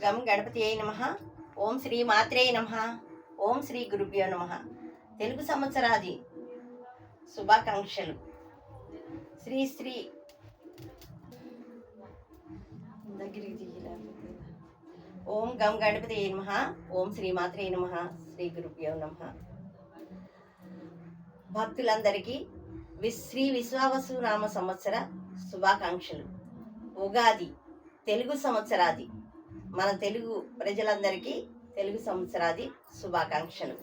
గం గణపతి అయి నమ. ఓం శ్రీ మాత్రే నమ. ఓం శ్రీ గురుభ్యో నమ. తెలుగు సంవత్సరాది శుభాకాంక్షలు. శ్రీ శ్రీ దగ్గరికి ఓం గం గణపతి అయి నమ. ఓం శ్రీ మాత్రే నమ. శ్రీ గురుభ్యో నమ. భక్తులందరికీ వి- శ్రీ విశ్వావసు నామ సంవత్సర శుభాకాంక్షలు. ఉగాది తెలుగు సంవత్సరాది. మన తెలుగు ప్రజలందరికీ తెలుగు సంవత్సరాది శుభాకాంక్షలు.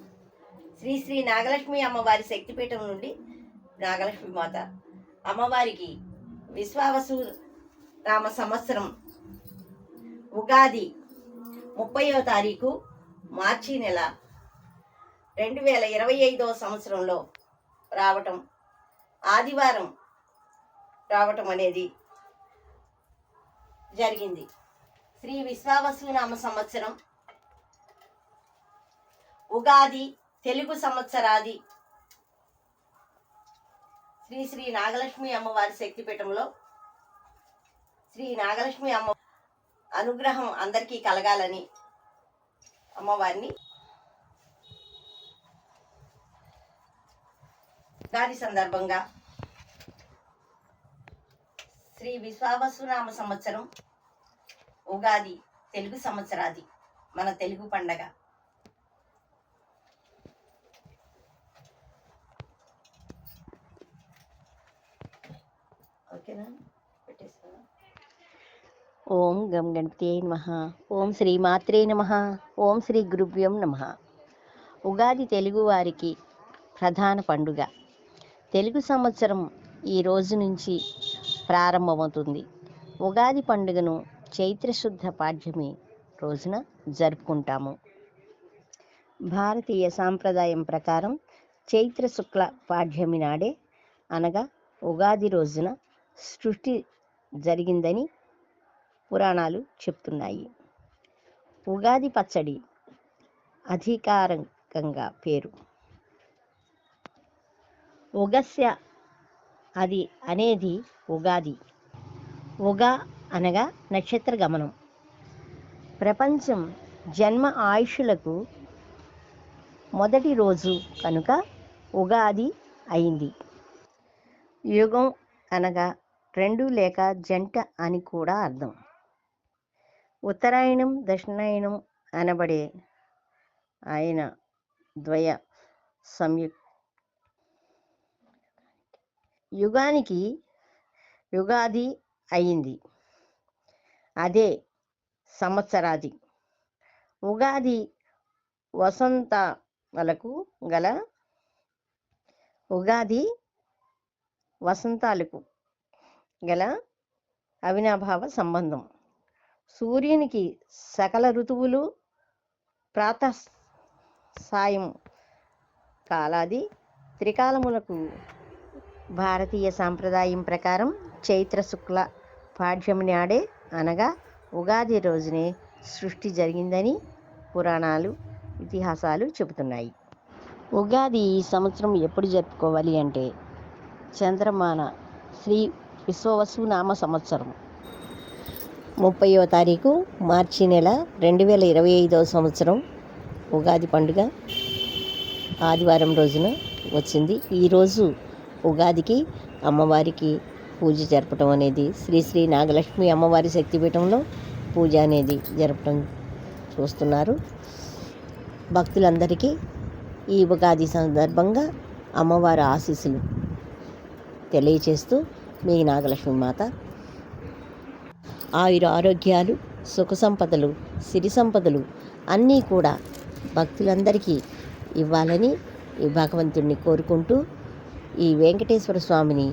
శ్రీ శ్రీ నాగలక్ష్మి అమ్మవారి శక్తిపీఠం నుండి నాగలక్ష్మి మాత అమ్మవారికి విశ్వావసు రామ సంవత్సరం ఉగాది ముప్పయో తారీఖు మార్చి నెల రెండు వేల ఇరవై ఐదవ సంవత్సరంలో రావటం ఆదివారం రావటం అనేది జరిగింది. శ్రీ విశ్వావసునామ సంవత్సరం. ఉగాది తెలుగు సంవత్సరాది. శ్రీ శ్రీ నాగలక్ష్మి అమ్మవారి శక్తిపీఠంలో శ్రీ నాగలక్ష్మి అమ్మ అనుగ్రహం అందరికీ కలగాలని అమ్మవారిని ఉగాది సందర్భంగా శ్రీ విశ్వావసునామ సంవత్సరం ఉగాది తెలుగు సంవత్సరాది మన తెలుగు పండగ. ఓకేనా? ఓం గం గణపతి నమ. ఓం శ్రీ మాత్రే నమ. ఓం శ్రీ గురుభ్యం నమ. ఉగాది తెలుగు వారికి ప్రధాన పండుగ. తెలుగు సంవత్సరం ఈ రోజు నుంచి ప్రారంభమవుతుంది. ఉగాది పండుగను చైత్రశుద్ధ పాడ్యమి రోజున జరుపుకుంటాము. భారతీయ సాంప్రదాయం ప్రకారం చైత్ర శుక్ల పాడ్యమి నాడే అనగా ఉగాది రోజున సృష్టి జరిగిందని పురాణాలు చెప్తున్నాయి. ఉగాది పచ్చడి అధికారికంగా పేరు. ఉగస్య అది అనేది ఉగాది. ఉగా అనగా నక్షత్ర గమనం. ప్రపంచం జన్మ ఆయుషులకు మొదటి రోజు కనుక ఉగాది అయింది. యుగం అనగా రెండు లేక జంట అని కూడా అర్థం. ఉత్తరాయణం దక్షిణాయనం అనబడే ఆయన ద్వయ సంయుక్ యుగానికి యుగాది అయింది. అదే సంవత్సరాది. ఉగాది వసంతాలకు గల ఉగాది వసంతాలకు గల అవినాభావ సంబంధం. సూర్యునికి సకల ఋతువులు ప్రాత సాయం కాలాది త్రికాలములకు భారతీయ సాంప్రదాయం ప్రకారం చైత్ర శుక్ల పాఠ్యమి నాడే అనగా ఉగాది రోజునే సృష్టి జరిగిందని పురాణాలు ఇతిహాసాలు చెబుతున్నాయి. ఉగాది ఈ సంవత్సరం ఎప్పుడు జరుపుకోవాలి అంటే చంద్రమాన శ్రీ విశ్వవసు నామ సంవత్సరం. ముప్పైవ తారీఖు మార్చి నెల రెండు వేల ఇరవై ఐదవ సంవత్సరం ఉగాది పండుగ. ఆదివారం రోజున వచ్చింది. ఈరోజు ఉగాదికి అమ్మవారికి పూజ జరపటం అనేది శ్రీ శ్రీ నాగలక్ష్మి అమ్మవారి శక్తిపీఠంలో పూజ అనేది జరపటం చూస్తున్నారు. భక్తులందరికీ ఈ ఉగాది సందర్భంగా అమ్మవారి ఆశీస్సులు తెలియచేస్తూ మీ నాగలక్ష్మి మాత ఆయుర ఆరోగ్యాలు సుఖ సంపదలు సిరి సంపదలు అన్నీ కూడా భక్తులందరికీ ఇవ్వాలని ఈ భగవంతుణ్ణి కోరుకుంటూ ఈ వెంకటేశ్వర స్వామిని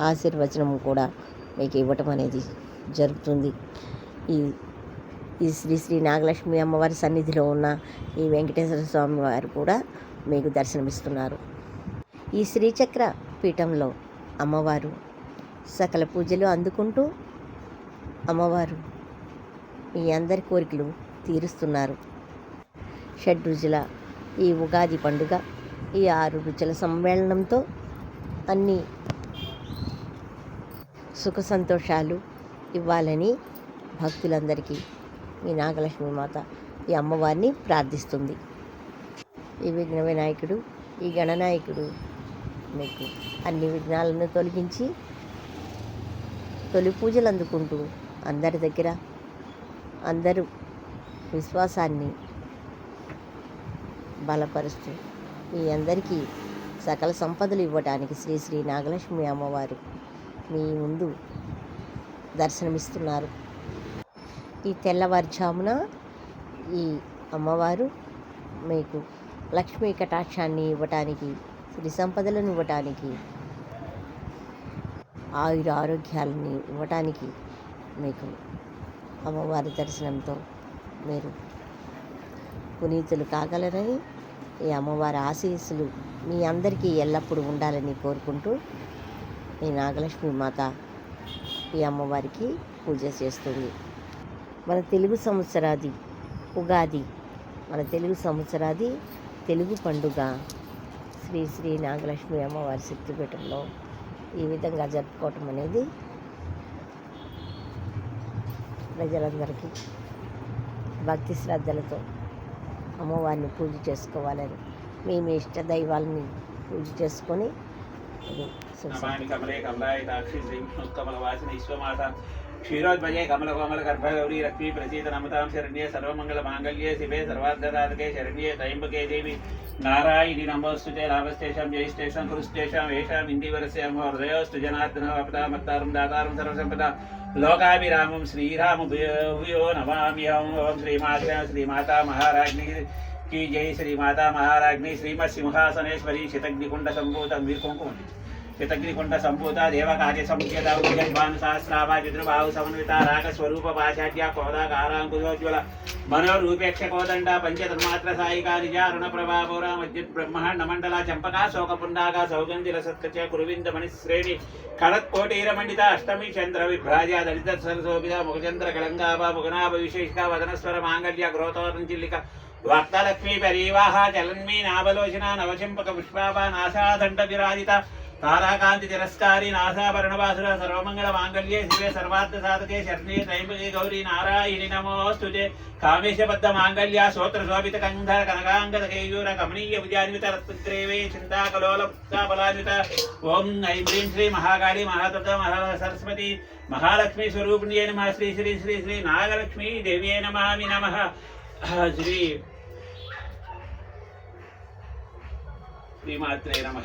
ఆశీర్వచనం కూడా మీకు ఇవ్వటం అనేది జరుగుతుంది. ఈ ఈ శ్రీ శ్రీ నాగలక్ష్మి అమ్మవారి సన్నిధిలో ఉన్న ఈ వెంకటేశ్వర స్వామి వారు కూడా మీకు దర్శనమిస్తున్నారు. ఈ శ్రీచక్ర పీఠంలో అమ్మవారు సకల పూజలు అందుకుంటూ అమ్మవారు మీ అందరి కోరికలు తీరుస్తున్నారు. షడ్రుచుల ఈ ఉగాది పండుగ ఈ ఆరు రుచుల సమ్మేళనంతో అన్ని సుఖ సంతోషాలు ఇవ్వాలని భక్తులందరికీ ఈ నాగలక్ష్మి మాత ఈ అమ్మవారిని ప్రార్థిస్తుంది. ఈ విఘ్న వినాయకుడు ఈ గణనాయకుడు మీకు అన్ని విఘ్నాలను తొలగించి తొలి పూజలు అందుకుంటూ అందరి దగ్గర అందరూ విశ్వాసాన్ని బలపరుస్తూ మీ అందరికీ సకల సంపదలు ఇవ్వటానికి శ్రీ శ్రీ నాగలక్ష్మి అమ్మవారు మీ ముందు దర్శనమిస్తున్నారు. ఈ తెల్లవారుజామున ఈ అమ్మవారు మీకు లక్ష్మీ కటాక్షాన్ని ఇవ్వటానికి శ్రీ సంపదలను ఇవ్వటానికి ఆయుర ఆరోగ్యాలని ఇవ్వటానికి మీకు అమ్మవారి దర్శనంతో మీరు పునీతులు కాగలరని ఈ అమ్మవారి ఆశీస్సులు మీ అందరికీ ఎల్లప్పుడూ ఉండాలని కోరుకుంటూ ఈ నాగలక్ష్మి మాత ఈ అమ్మవారికి పూజ చేస్తుంది. మన తెలుగు సంవత్సరాది ఉగాది మన తెలుగు సంవత్సరాది తెలుగు పండుగ శ్రీ శ్రీ నాగలక్ష్మి అమ్మవారి శక్తిపీఠంలో ఈ విధంగా జరుపుకోవటం అనేది ప్రజలందరికీ భక్తి శ్రద్ధలతో అమ్మవారిని పూజ చేసుకోవాలని మేము ఇష్ట దైవాలని పూజ చేసుకొని नमामि कमले कमलायताक्षि श्रीमुत्कमलवासिनि विश्वमाता क्षीरोद्भजे कमलकोमलगर्भगौरी लक्ष्मी प्रसीदनमतां शरण्ये सर्वमङ्गलमाङ्गल्ये शिवे सर्वार्धदातके शरण्ये त्रयम्बके देवी नारायणि नमोऽस्तु ते लाभस्तेषां जयस्तेषां कुरुस्तेषां येषां इन्दिवरस्यां हृदयोस्तु जनार्दनः अपदामत्तारं दातारं सर्वसम्पदा लोकाभिरामं श्रीरामुभयो नमाम्यहं ओं श्रीमाता श्रीमाता महाराज्ञी की जय श्रीमाता महाराज्ञी श्रीमत्सिंहासनेश्वरी शितग्निकुण्डसम्भूतं वीरकुङ्कुमण्डितम् कृतग्निकुण्ड सम्भूता देवकार्य समुच्यता उद्यन्वान् सहस्रावा चतुर्बाहु समन्विता रागस्वरूप भाषाढ्या कोदाकाराङ्कुशोज्ज्वल मनोरूपेक्षकोदण्डा पञ्चतन्मात्रसायिका निजा अरुणप्रभा पौरा मज्जुद्ब्रह्माण्डमण्डला चम्पका शोकपुण्डाका सौगन्धिरसत्कच कुरुविन्दमणिश्रेणि खडत्कोटीरमण्डिता अष्टमी चन्द्रविभ्राजा दलितसरसोपिता मुखचन्द्रकलङ्गाभा मुगनाभविशेषिका वदनस्वरमाङ्गल्या ग्रोतोरञ्चिल्लिका वाक्तालक्ष्मी परीवाहा चलन्मी नावलोचना नवचिम्पकपुष्पावा नासादण्डविराजिता తారాకాంతి తిరస్కారి నాసాభరణవాసుర సర్వమంగళ మాంగళ్యే శివే సర్వార్థ సాధకే శరణ్యే త్రయంబకే గౌరీ నారాయణి నమోస్తుతే కామేశబద్ధ మాంగళ్య సోత్ర శోభిత కంధర కనకాంగద కేయూర కమనీయ విజయాన్విత రత్నగ్రేవే చింతాకలోల పుష్పాబలాన్విత ఓం ఐం హ్రీం శ్రీ మహాకాళి మహాతత్వ మహా సరస్వతి మహాలక్ష్మీ స్వరూపిణ్యే నమ. శ్రీ శ్రీ శ్రీ శ్రీ నాగలక్ష్మీ దేవ్యే నమామి నమ. శ్రీ శ్రీమాత్రే నమ.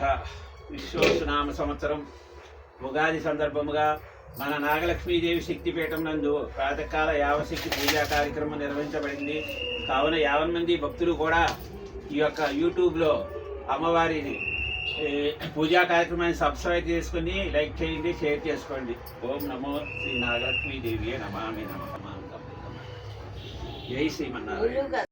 విశ్వసునామ సంవత్సరం. ఉగాది సందర్భముగా మన నాగలక్ష్మీదేవి శక్తిపీఠం నందు ప్రాతకాల యావశక్తి పూజా కార్యక్రమం నిర్వహించబడింది. కావున యావన్ మంది భక్తులు కూడా ఈ యొక్క యూట్యూబ్లో అమ్మవారిని పూజా కార్యక్రమాన్ని సబ్స్క్రైబ్ చేసుకుని లైక్ చేయండి షేర్ చేసుకోండి. ఓం నమో శ్రీ నాగలక్ష్మీదేవి నమామి నమ. జై శ్రీమన్నారాయణ.